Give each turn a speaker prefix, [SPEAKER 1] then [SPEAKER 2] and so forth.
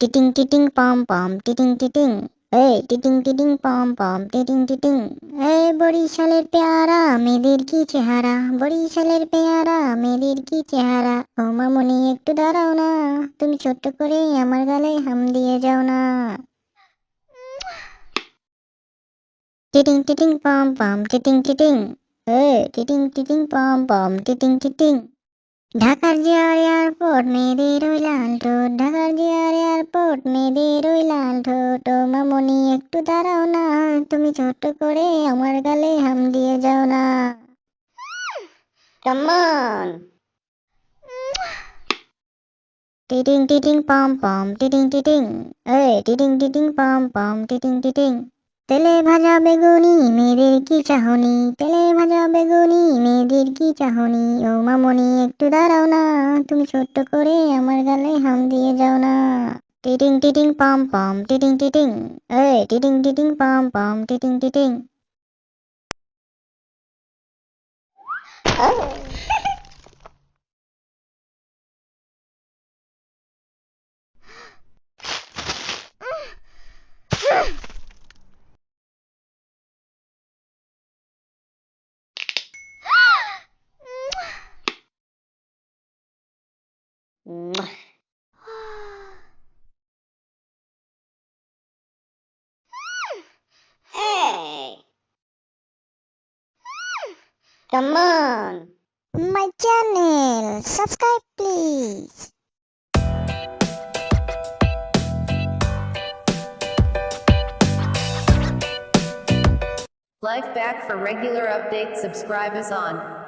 [SPEAKER 1] টিটিং টিটিং পম পম টিটিং টিটিং এই টিটিং টিটিং পম পম টিটিং টিটিং এই বরিশালের পেয়ারা, মেয়েদের কি চেহারা? বরিশালের পেয়ারা, মেয়েদের কি চেহারা? ও মামনি, একটু দাঁড়াও না। তুমি ছোট্ট করে আমার গালে হাম দিয়ে যাও না। টিটিং টিটিং পম পম টিটিং টিটিং এ টিটিং টিটিং পম পম টিটিং টিটিং ঢাকার জিয়ার এয়ারপোর্ট মেয়েদের ওই লাল ঠোঁট। ঢাকার জিয়ার এয়ারপোর্ট মেয়েদের ওই লাল ঠোঁট। ও মামনি একটু দাঁড়াও না তুমি ছোট্ট করে আমার গালে হাম দিয়ে যাও না। কেমন টিটিং টিটিং পম পম। টিটিং টিটিং। এই টিটিং টিটিং পম পম। টিটিং টিটিং। তেলে ভাজা বেগুনি মেয়েদের কি চাহনি? তেলে ভাজা বেগুনি মেয়েদের কি চাহনি? ও মামনি, একটু দাঁড়াও না। তুমি ছোট্ট করে আমার গালে হাম দিয়ে যাও না। টিটিং টিটিং, পাম পাম। টিটিং টিটিং। এই, টিটিং টিটিং, পাম পাম। টিটিং টিটিং। Hey! Come on! My channel! Subscribe please!
[SPEAKER 2] Life back for regular updates. Subscribe us on